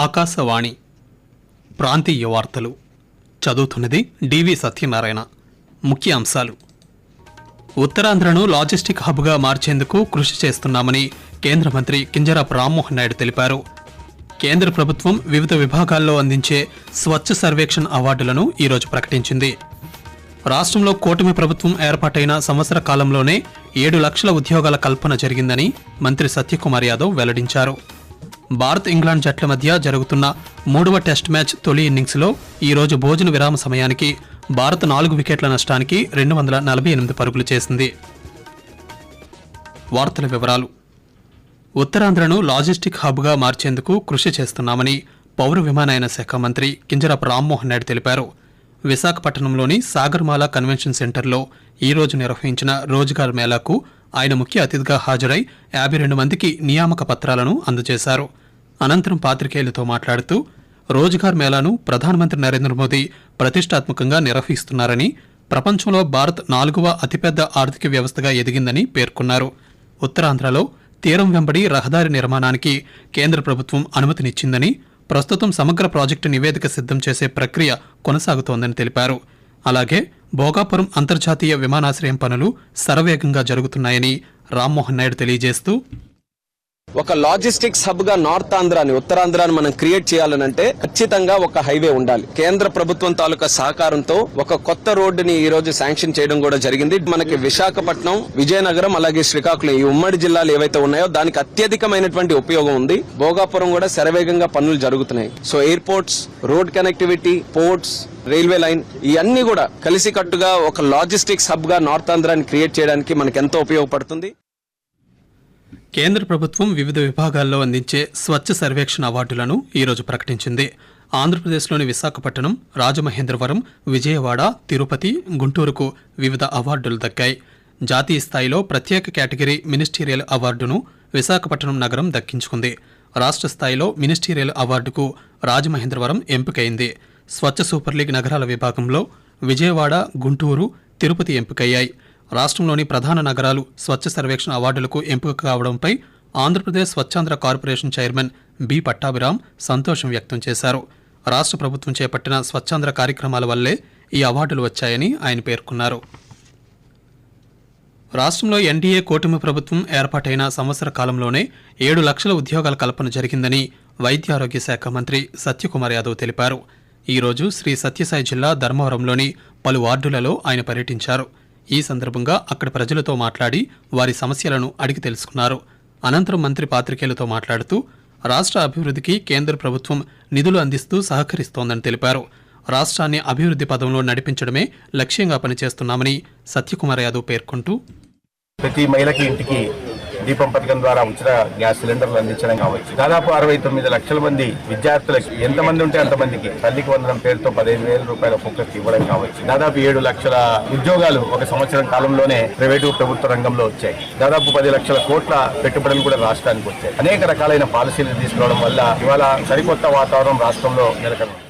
ఆకాశవాణి ప్రాంతీయ వార్తలు. చదువుతున్నది డివి సత్యనారాయణ. ముఖ్య అంశాలు ఉత్తరాంధ్రను లాజిస్టిక్ హబ్గా మార్చేందుకు కృషి చేస్తున్నామని కేంద్ర మంత్రి కింజరాపు రామ్మోహన్ నాయుడు తెలిపారు. కేంద్ర ప్రభుత్వం వివిధ విభాగాల్లో అందించే స్వచ్ఛ సర్వేక్షణ్ అవార్డులను ఈరోజు ప్రకటించింది. రాష్ట్రంలో కూటమి ప్రభుత్వం ఏర్పాటైన సంవత్సర కాలంలోనే ఏడు లక్షల ఉద్యోగాల కల్పన జరిగిందని మంత్రి సత్యకుమార్ యాదవ్ వెల్లడించారు. భారత్ ఇంగ్లాండ్ జట్ల మధ్య జరుగుతున్న మూడవ టెస్ట్ మ్యాచ్ తొలి ఇన్నింగ్స్లో ఈరోజు భోజన విరామ సమయానికి భారత్ నాలుగు వికెట్ల నష్టానికి రెండు వందల నలభై ఎనిమిది పరుగులు చేసింది. వార్తల వివరాలు. ఉత్తరాంధ్రను లాజిస్టిక్ హబ్గా మార్చేందుకు కృషి చేస్తున్నామని పౌర విమానయాన శాఖ మంత్రి కింజరాపు రామ్మోహన్ నాయుడు తెలిపారు. విశాఖపట్నంలోని సాగర్మాల కన్వెన్షన్ సెంటర్లో ఈ రోజు నిర్వహించిన రోజ్గార్ మేళాకు ఆయన ముఖ్య అతిథిగా హాజరై యాభై రెండు మందికి నియామక పత్రాలను అందజేశారు. అనంతరం పాత్రికేయులతో మాట్లాడుతూ రోజ్గార్ మేళాను ప్రధానమంత్రి నరేంద్ర మోదీ ప్రతిష్టాత్మకంగా నిర్వహిస్తున్నారని ప్రపంచంలో భారత్ నాలుగవ అతిపెద్ద ఆర్థిక వ్యవస్థగా ఎదిగిందని పేర్కొన్నారు. ఉత్తరాంధ్రలో తీరం వెంబడి రహదారి నిర్మాణానికి కేంద్ర ప్రభుత్వం అనుమతినిచ్చిందని ప్రస్తుతం సమగ్ర ప్రాజెక్టు నివేదిక సిద్ధం చేసే ప్రక్రియ కొనసాగుతోందని తెలిపారు. అలాగే భోగాపురం అంతర్జాతీయ విమానాశ్రయం పనులు శరవేగంగా జరుగుతున్నాయని రామ్మోహన్ నాయుడు తెలియజేస్తూ ఒక లాజిస్టిక్స్ హబ్గా నార్త్ ఆంధ్రాని ఉత్తరాంధ్రాని మనం క్రియేట్ చేయాలనంటే ఖచ్చితంగా ఒక హైవే ఉండాలి. కేంద్ర ప్రభుత్వం తాలూకా సహకారంతో ఒక కొత్త రోడ్డుని ఈ రోజు శాంక్షన్ చేయడం కూడా జరిగింది. మనకి విశాఖపట్నం విజయనగరం అలాగే శ్రీకాకుళం ఈ ఉమ్మడి జిల్లాలు ఏవైతే ఉన్నాయో దానికి అత్యధికమైనటువంటి ఉపయోగం ఉంది. భోగాపురం కూడా శరవేగంగా పనులు జరుగుతున్నాయి. So airports road connectivity ports railway line ఇవన్నీ కూడా కలిసికట్టుగా ఒక లాజిస్టిక్స్ హబ్గా నార్త్ ఆంధ్రాని క్రియేట్ చేయడానికి మనకి ఎంతో ఉపయోగపడుతుంది. కేంద్ర ప్రభుత్వం వివిధ విభాగాల్లో అందించే స్వచ్ఛ సర్వేక్షణ అవార్డులను ఈరోజు ప్రకటించింది. ఆంధ్రప్రదేశ్లోని విశాఖపట్నం రాజమహేంద్రవరం విజయవాడ తిరుపతి గుంటూరుకు వివిధ అవార్డులు దక్కాయి. జాతీయ స్థాయిలో ప్రత్యేక కేటగిరీ మినిస్టీరియల్ అవార్డును విశాఖపట్నం నగరం దక్కించుకుంది. రాష్ట్ర స్థాయిలో మినిస్టీరియల్ అవార్డుకు రాజమహేంద్రవరం ఎంపికైంది. స్వచ్ఛ సూపర్ లీగ్ నగరాల విభాగంలో విజయవాడ గుంటూరు తిరుపతి ఎంపికయ్యాయి. రాష్ట్రంలోని ప్రధాన నగరాలు స్వచ్ఛ సర్వేక్షణ అవార్డులకు ఎంపిక కావడంపై Andhra Pradesh Swachh Andhra corporation chairman B Pattabhiram సంతోషం వ్యక్తం చేశారు. రాష్ట్ర ప్రభుత్వం చేపట్టిన స్వచ్ఛాంధ్ర కార్యక్రమాల వల్లే ఈ అవార్డులు వచ్చాయని ఆయన పేర్కొన్నారు. రాష్ట్రంలో ఎన్డీఏ కూటమి ప్రభుత్వం ఏర్పాటైన సంవత్సర కాలంలోనే ఏడు లక్షల ఉద్యోగాల కల్పన జరిగిందని వైద్య ఆరోగ్య శాఖ మంత్రి సత్యకుమార్ యాదవ్ తెలిపారు. ఈరోజు శ్రీ సత్యసాయి జిల్లా ధర్మవరంలోని పలు వార్డులలో ఆయన పర్యటించారు. ఈ సందర్భంగా అక్కడి ప్రజలతో మాట్లాడి వారి సమస్యలను అడిగి తెలుసుకున్నారు. అనంతరం మంత్రి పాత్రికేయులతో మాట్లాడుతూ రాష్ట్ర అభివృద్ధికి కేంద్ర ప్రభుత్వం నిధులు అందిస్తూ సహకరిస్తోందని తెలిపారు. రాష్ట్రాన్ని అభివృద్ధి పదంలో నడిపించడమే లక్ష్యంగా పనిచేస్తున్నామని సత్యకుమార్ యాదవ్ పేర్కొంటూ ప్రతి మహిళకి ఇంటికి దీపం పథకం ద్వారా ఉచిత గ్యాస్ సిలిండర్లు అందించడం కావచ్చు. దాదాపు అరవై తొమ్మిది లక్షల మంది విద్యార్థులకు ఎంతమంది ఉంటే అంతమందికి తల్లికి వందనం పేరుతో పదిహేను వేల రూపాయల ఒక్కొక్కరికి ఇవ్వడం కావచ్చు. దాదాపు ఏడు లక్షల ఉద్యోగాలు ఒక సంవత్సరం కాలంలోనే ప్రైవేటు ప్రభుత్వ రంగంలో వచ్చాయి. దాదాపు పది లక్షల కోట్ల పెట్టుబడులు కూడా రాష్ట్రానికి వచ్చాయి. అనేక రకాలైన పాలసీలు తీసుకోవడం వల్ల ఇవాళ సరికొత్త వాతావరణం రాష్ట్రంలో నెలకొంది.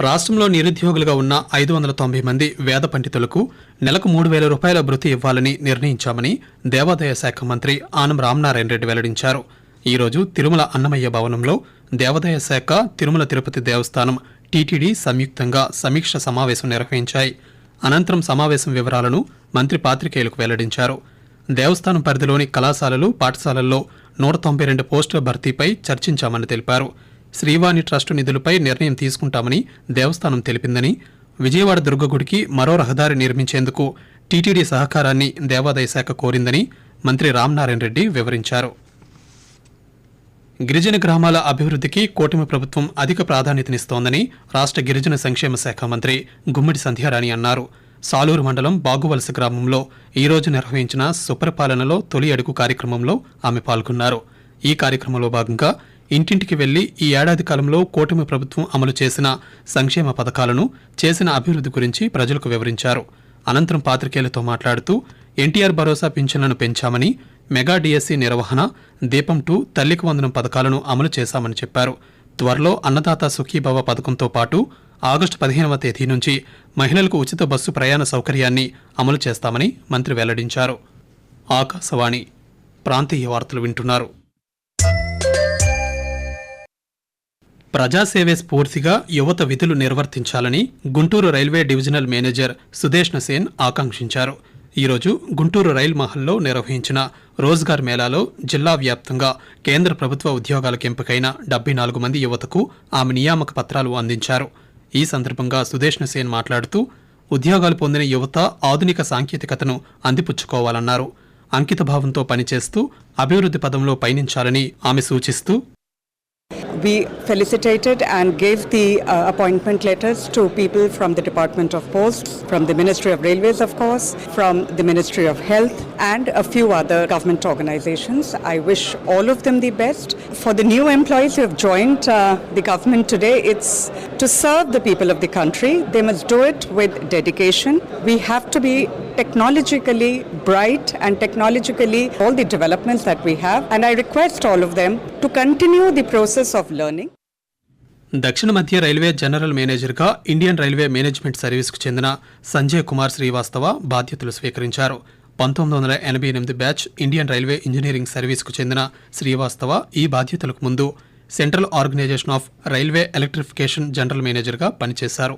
రాష్ట్రంలో నిరుద్యోగులుగా ఉన్న ఐదు వందల తొంభై మంది వేద పండితులకు నెలకు మూడు వేల రూపాయల భృతి ఇవ్వాలని నిర్ణయించామని దేవాదాయ శాఖ మంత్రి ఆనం రామనారాయణ రెడ్డి వెల్లడించారు. ఈరోజు తిరుమల అన్నమయ్య భవనంలో దేవాదాయ శాఖ తిరుమల తిరుపతి దేవస్థానం టీటీడీ సంయుక్తంగా సమీక్ష సమావేశం నిర్వహించాయి. అనంతరం సమావేశం వివరాలను మంత్రి పాత్రికేయులకు వెల్లడించారు. దేవస్థానం పరిధిలోని కళాశాలలు పాఠశాలల్లో నూట తొంభై రెండు పోస్టుల భర్తీపై చర్చించామని తెలిపారు. శ్రీవాణి ట్రస్టు నిధులపై నిర్ణయం తీసుకుంటామని దేవస్థానం తెలిపిందని విజయవాడ దుర్గగుడికి మరో రహదారి నిర్మించేందుకు టీటీడీ సహకారాన్ని దేవాదాయ శాఖ కోరిందని మంత్రి రామ్నారాయణ రెడ్డి వివరించారు. గిరిజన గ్రామాల అభివృద్ధికి కూటమి ప్రభుత్వం అధిక ప్రాధాన్యతనిస్తోందని రాష్ట్ర గిరిజన సంక్షేమ శాఖ మంత్రి గుమ్మడి సంధ్యారాణి అన్నారు. సాలూరు మండలం బాగువలస గ్రామంలో ఈరోజు నిర్వహించిన సుపరిపాలనలో తొలి అడుగు కార్యక్రమంలో ఆమె పాల్గొన్నారు. ఈ కార్యక్రమంలో భాగంగా ఇంటింటికి వెళ్ళి ఈ ఏడాది కాలంలో కూటమి ప్రభుత్వం అమలు చేసిన సంక్షేమ పథకాలను చేసిన అభివృద్ధి గురించి ప్రజలకు వివరించారు. అనంతరం పాత్రికేయులతో మాట్లాడుతూ ఎన్టీఆర్ భరోసా పింఛన్లను పెంచామని మెగా డిఎస్సీ నిర్వహణ దీపం టూ తల్లికి వందనం పథకాలను అమలు చేశామని చెప్పారు. త్వరలో అన్నదాత సుఖీభవ పథకంతో పాటు ఆగస్టు పదిహేనవ తేదీ నుంచి మహిళలకు ఉచిత బస్సు ప్రయాణ సౌకర్యాన్ని అమలు చేస్తామని మంత్రి వెల్లడించారు. ఆకాశవాణి ప్రాంతీయ వార్తలు వింటున్నారు. ప్రజాసేవే స్ఫూర్తిగా యువత విధులు నిర్వర్తించాలని Guntur railway divisional manager Sudeshna Sen ఆకాంక్షించారు. ఈరోజు గుంటూరు రైల్ మహల్లో నిర్వహించిన రోజ్గార్ మేళాలో జిల్లా వ్యాప్తంగా కేంద్ర ప్రభుత్వ ఉద్యోగాలకు ఎంపికైన డెబ్బై నాలుగు మంది యువతకు ఆమె నియామక పత్రాలు అందించారు. ఈ సందర్భంగా సుదేష్ణ సేన్ మాట్లాడుతూ ఉద్యోగాలు పొందిన యువత ఆధునిక సాంకేతికతను అందిపుచ్చుకోవాలన్నారు. అంకితభావంతో పనిచేస్తూ అభివృద్ధి పదంలో పయనించాలని ఆమె సూచిస్తూ We felicitated and gave the uh, appointment letters to people from the Department of Posts, from the Ministry of Railways, of course, from the Ministry of Health, and a few other government organizations. I wish all of them the best. For the new employees who have joined uh, the government today, it's to serve the people of the country. They must do it with dedication. We have to be technologically bright and technologically all the developments that we have. And I request all of them to continue the process of learning. దక్షిణ మధ్య railway general మేనేజర్గా Indian railway management సర్వీస్కు చెందిన సంజయ్ కుమార్ శ్రీవాస్తవ బాధ్యతలు స్వీకరించారు పంతొమ్మిది వందల ఎనభై ఎనిమిది బ్యాచ్ ఇండియన్ రైల్వే ఇంజనీరింగ్ సర్వీస్కు చెందిన శ్రీవాస్తవ ఈ బాధ్యతలకు ముందు central organisation of railway electrification general మేనేజర్గా పనిచేశారు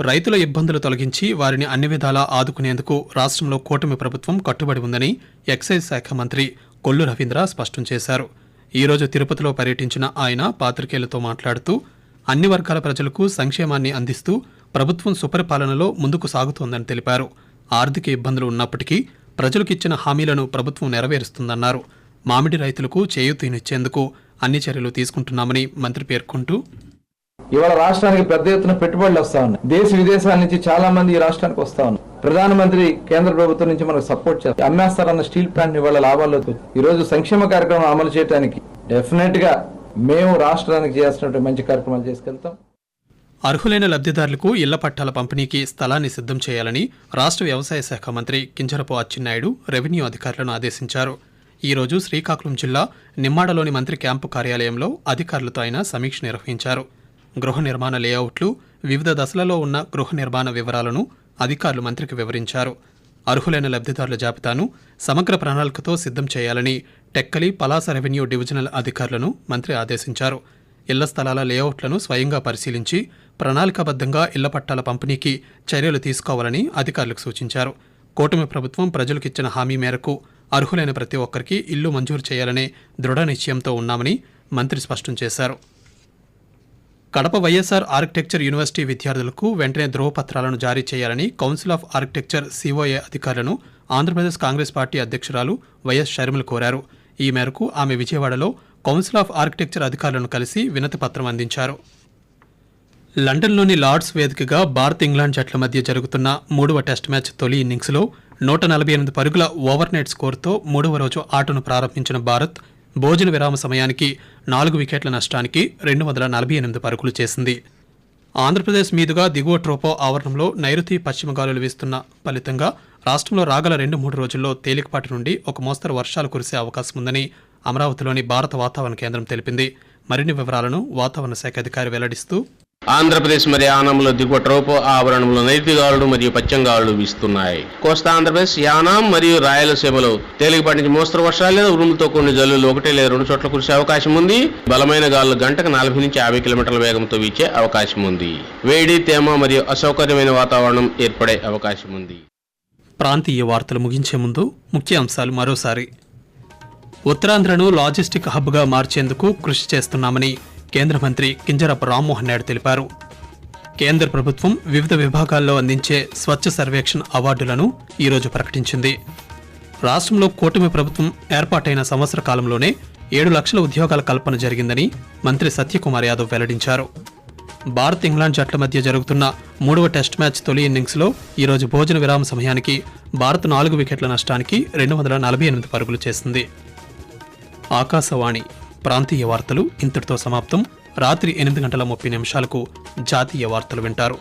రైతుల ఇబ్బందులు తొలగించి వారిని అన్ని విధాలా ఆదుకునేందుకు రాష్ట్రంలో కూటమి ప్రభుత్వం కట్టుబడి ఉందని ఎక్సైజ్ శాఖ మంత్రి కొల్లు రవీంద్ర స్పష్టం చేశారు. ఈరోజు తిరుపతిలో పర్యటించిన ఆయన పాత్రికేయులతో మాట్లాడుతూ అన్ని వర్గాల ప్రజలకు సంక్షేమాన్ని అందిస్తూ ప్రభుత్వం సుపరిపాలనలో ముందుకు సాగుతోందని తెలిపారు. ఆర్థిక ఇబ్బందులు ఉన్నప్పటికీ ప్రజలకు ఇచ్చిన హామీలను ప్రభుత్వం నెరవేరుస్తుందన్నారు. మామిడి రైతులకు చేయూతనిచ్చేందుకు అన్ని చర్యలు తీసుకుంటున్నామని మంత్రి పేర్కొంటూ ఇవాళ రాష్ట్రానికి పెద్ద ఎత్తున పెట్టుబడులు వస్తా ఉన్నాయి. దేశ విదేశాల నుంచి చాలా మంది ఈ రాష్ట్రానికి వస్తా ఉన్నారు. ప్రధానమంత్రి కేంద్ర ప్రభుత్వం నుంచి మనకు సపోర్ట్ చేస్తారు. అమ్మేస్తారన్న స్టీల్ ప్లాంట్ ఇవాళ లాభాల్లో ఈ రోజు సంక్షేమ కార్యక్రమం అమలు చేయడానికి డెఫినెట్గా మేము రాష్ట్రానికి చేయాల్సినటువంటి మంచి కార్యక్రమాలు చేసుకెళ్తాం. అర్హులైన లబ్ధిదారులకు ఇళ్ళ పట్టాల పంపిణీకి స్థలాన్ని సిద్ధం చేయాలని రాష్ట్ర వ్యవసాయ శాఖ మంత్రి కింజరపు అచ్చెన్నాయుడు రెవెన్యూ అధికారులను ఆదేశించారు. ఈ రోజు శ్రీకాకుళం జిల్లా నిమ్మాడలోని మంత్రి క్యాంపు కార్యాలయంలో అధికారులతో ఆయన సమీక్ష నిర్వహించారు. గృహ నిర్మాణ లేఅవుట్లు వివిధ దశలలో ఉన్న గృహ నిర్మాణ వివరాలను అధికారులు మంత్రికి వివరించారు. అర్హులైన లబ్ధిదారుల జాబితాను సమగ్ర ప్రణాళికతో సిద్ధం చేయాలని టెక్కలి పలాస రెవెన్యూ డివిజనల్ అధికారులను మంత్రి ఆదేశించారు. ఇళ్ళ స్థలాల లేఅవుట్లను స్వయంగా పరిశీలించి ప్రణాళికాబద్ధంగా ఇళ్ళ పట్టాల పంపిణీకి చర్యలు తీసుకోవాలని అధికారులకు సూచించారు. కూటమి ప్రభుత్వం ప్రజలకు ఇచ్చిన హామీ మేరకు అర్హులైన ప్రతి ఒక్కరికి ఇల్లు మంజూరు చేయాలనే దృఢ నిశ్చయంతో ఉన్నామని మంత్రి స్పష్టం చేశారు. కడప వైఎస్ఆర్ ఆర్కిటెక్చర్ యూనివర్సిటీ విద్యార్థులకు వెంటనే ధ్రువపత్రాలను జారీ చేయాలని కౌన్సిల్ ఆఫ్ ఆర్కిటెక్చర్ సిఓఏ అధికారులను ఆంధ్రప్రదేశ్ కాంగ్రెస్ పార్టీ అధ్యక్షురాలు వైఎస్ షర్మిల కోరారు. ఈ మేరకు ఆమె విజయవాడలో కౌన్సిల్ ఆఫ్ ఆర్కిటెక్చర్ అధికారులను కలిసి వినతి పత్రం అందించారు. లండన్లోని లార్డ్స్ వేదికగా భారత్ ఇంగ్లాండ్ జట్ల మధ్య జరుగుతున్న మూడవ టెస్ట్ మ్యాచ్ తొలి ఇన్నింగ్స్లో నూట నలభై ఎనిమిది పరుగుల ఓవర్నైట్ స్కోర్తో మూడవ రోజు ఆటను ప్రారంభించిన భారత్ భోజన విరామ సమయానికి నాలుగు వికెట్ల నష్టానికి రెండు వందల నలభై ఎనిమిది పరుగులు చేసింది. ఆంధ్రప్రదేశ్ మీదుగా దిగువ ట్రోపో ఆవరణంలో నైరుతి పశ్చిమ గాలులు వీస్తున్న ఫలితంగా రాష్ట్రంలో రాగల రెండు మూడు రోజుల్లో తేలికపాటి నుండి ఒక మోస్తరు వర్షాలు కురిసే అవకాశం ఉందని అమరావతిలోని భారత వాతావరణ కేంద్రం తెలిపింది. మరిన్ని వివరాలను వాతావరణ శాఖ అధికారి వెల్లడిస్తూ ఆంధ్రప్రదేశ్ మరియు యానంలో దిగువ ట్రోపో ఆవరణంలో నైతిగాలు మరియు పచ్చంగాలు వీస్తున్నాయి. కోస్తా ఆంధ్రప్రదేశ్ యానాం మరియు రాయలసీమలో తేలికపాటి నుంచి మోస్తరు వర్షాలు లేదా ఉరుములతో కొన్ని జల్లులు ఒకటి లేదా రెండు చోట్ల కురిసే అవకాశం ఉంది. బలమైన గాలులు గంటకు నలభై నుంచి యాభై కిలోమీటర్ల వేగంతో వీచే అవకాశం ఉంది. వేడి తేమ మరియు అసౌకర్యమైన వాతావరణం ఏర్పడే అవకాశం ఉంది. ప్రాంతీయ వార్తలు ముగించే ముందు ముఖ్య అంశాలు మరోసారి. ఉత్తరాంధ్రను లాజిస్టిక్ హబ్గా మార్చేందుకు కృషి చేస్తున్నామని కేంద్ర మంత్రి కింజరపు రామ్మోహన్ నాయుడు తెలిపారు. కేంద్ర ప్రభుత్వం వివిధ విభాగాల్లో అందించే స్వచ్ఛ సర్వేక్షణ్ అవార్డులను ఈరోజు ప్రకటించింది. రాష్ట్రంలో కూటమి ప్రభుత్వం ఏర్పాటైన సంవత్సర కాలంలోనే ఏడు లక్షల ఉద్యోగాల కల్పన జరిగిందని మంత్రి సత్యకుమార్ యాదవ్ వెల్లడించారు. భారత్ ఇంగ్లాండ్ జట్ల మధ్య జరుగుతున్న మూడవ టెస్ట్ మ్యాచ్ తొలి ఇన్నింగ్స్లో ఈరోజు భోజన విరామ సమయానికి భారత్ నాలుగు వికెట్ల నష్టానికి రెండు వందల నలభై ఎనిమిది పరుగులు చేసింది. ఆకాశవాణి ప్రాంతీయ వార్తలు ఇంతటితో సమాప్తం. రాత్రి ఎనిమిది గంటల ముప్పై నిమిషాలకు జాతీయ వార్తలు వింటారు.